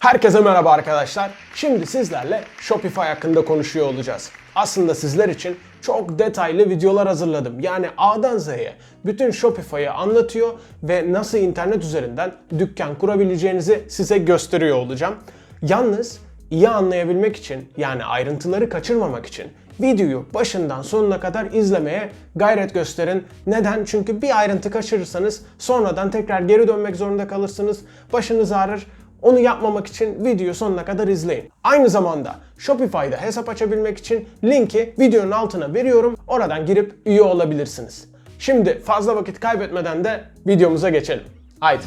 Herkese merhaba arkadaşlar. Şimdi sizlerle Shopify hakkında konuşuyor olacağız. Aslında sizler için çok detaylı videolar hazırladım. Yani A'dan Z'ye bütün Shopify'ı anlatıyor ve nasıl internet üzerinden dükkan kurabileceğinizi size gösteriyor olacağım. Yalnız iyi anlayabilmek için yani ayrıntıları kaçırmamak için videoyu başından sonuna kadar izlemeye gayret gösterin. Neden? Çünkü bir ayrıntı kaçırırsanız sonradan tekrar geri dönmek zorunda kalırsınız. Başınız ağrır. Onu yapmamak için videoyu sonuna kadar izleyin. Aynı zamanda Shopify'da hesap açabilmek için linki videonun altına veriyorum. Oradan girip üye olabilirsiniz. Şimdi fazla vakit kaybetmeden de videomuza geçelim. Haydi.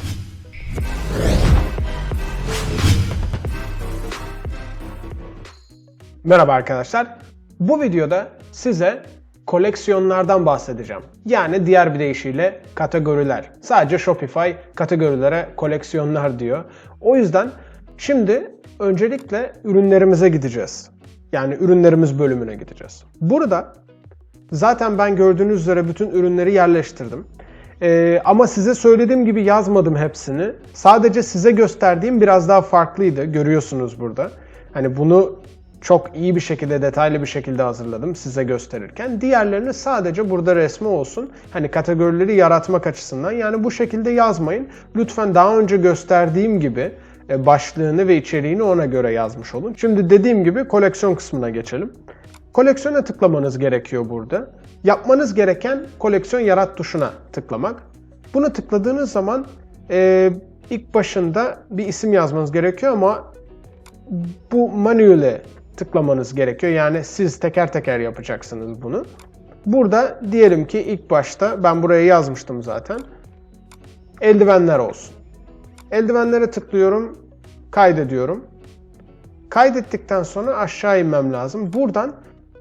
Merhaba arkadaşlar. Bu videoda size koleksiyonlardan bahsedeceğim. Yani diğer bir deyişiyle kategoriler. Sadece Shopify kategorilere koleksiyonlar diyor. O yüzden şimdi öncelikle ürünlerimize gideceğiz. Yani ürünlerimiz bölümüne gideceğiz. Burada zaten ben gördüğünüz üzere bütün ürünleri yerleştirdim. Ee, ama size söylediğim gibi yazmadım hepsini. Sadece size gösterdiğim biraz daha farklıydı. Görüyorsunuz burada. Hani bunu çok iyi bir şekilde, detaylı bir şekilde hazırladım size gösterirken. Diğerlerini sadece burada resmi olsun. Hani kategorileri yaratmak açısından. Yani bu şekilde yazmayın. Lütfen daha önce gösterdiğim gibi e, başlığını ve içeriğini ona göre yazmış olun. Şimdi dediğim gibi koleksiyon kısmına geçelim. Koleksiyona tıklamanız gerekiyor burada. Yapmanız gereken koleksiyon yarat tuşuna tıklamak. Bunu tıkladığınız zaman e, ilk başında bir isim yazmanız gerekiyor ama bu manuel'e tıklamanız gerekiyor. Yani siz teker teker yapacaksınız bunu. Burada diyelim ki ilk başta ben buraya yazmıştım zaten. Eldivenler olsun. Eldivenlere tıklıyorum. Kaydediyorum. Kaydettikten sonra aşağı inmem lazım. Buradan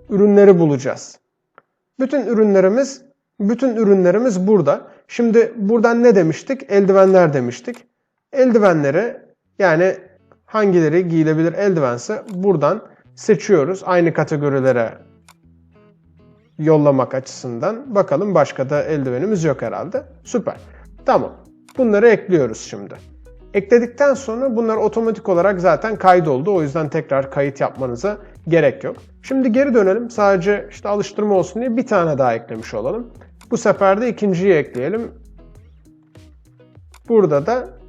ürünleri bulacağız. Bütün ürünlerimiz bütün ürünlerimiz burada. Şimdi buradan ne demiştik? Eldivenler demiştik. Eldivenleri yani hangileri giyilebilir eldivense buradan seçiyoruz. Aynı kategorilere yollamak açısından. Bakalım başka da eldivenimiz yok herhalde. Süper. Tamam. Bunları ekliyoruz şimdi. Ekledikten sonra bunlar otomatik olarak zaten kaydoldu. O yüzden tekrar kayıt yapmanıza gerek yok. Şimdi geri dönelim. Sadece işte alıştırma olsun diye bir tane daha eklemiş olalım. Bu sefer de ikinciyi ekleyelim. Burada da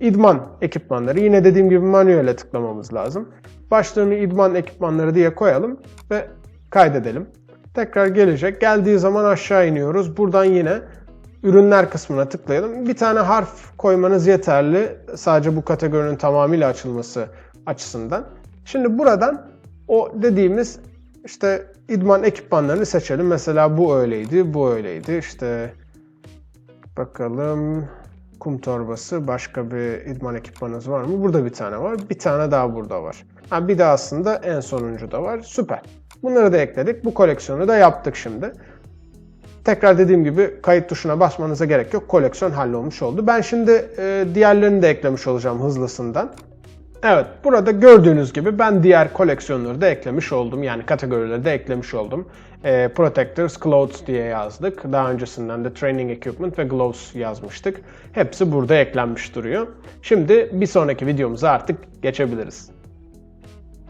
idman ekipmanları. Yine dediğim gibi manuele tıklamamız lazım. Başlığını idman ekipmanları diye koyalım ve kaydedelim. Tekrar gelecek. Geldiği zaman aşağı iniyoruz. Buradan yine ürünler kısmına tıklayalım. Bir tane harf koymanız yeterli. Sadece bu kategorinin tamamıyla açılması açısından. Şimdi buradan o dediğimiz işte idman ekipmanlarını seçelim. Mesela bu öyleydi, bu öyleydi. İşte bakalım kum torbası, başka bir idman ekipmanınız var mı? Burada bir tane var. Bir tane daha burada var. Ha, bir de aslında en sonuncu da var. Süper. Bunları da ekledik. Bu koleksiyonu da yaptık şimdi. Tekrar dediğim gibi kayıt tuşuna basmanıza gerek yok. Koleksiyon hallolmuş oldu. Ben şimdi e, diğerlerini de eklemiş olacağım hızlısından. Evet, burada gördüğünüz gibi ben diğer koleksiyonları da eklemiş oldum. Yani kategorileri de eklemiş oldum. E, Protectors, Clothes diye yazdık. Daha öncesinden de Training Equipment ve Gloves yazmıştık. Hepsi burada eklenmiş duruyor. Şimdi bir sonraki videomuza artık geçebiliriz.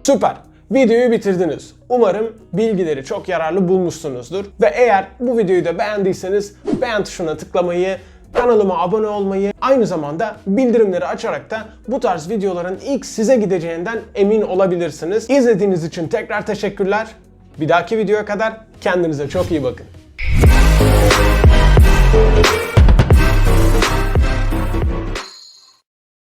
Süper. Videoyu bitirdiniz. Umarım bilgileri çok yararlı bulmuşsunuzdur. Ve eğer bu videoyu da beğendiyseniz beğen tuşuna tıklamayı, kanalıma abone olmayı, aynı zamanda bildirimleri açarak da bu tarz videoların ilk size gideceğinden emin olabilirsiniz. İzlediğiniz için tekrar teşekkürler. Bir dahaki videoya kadar kendinize çok iyi bakın.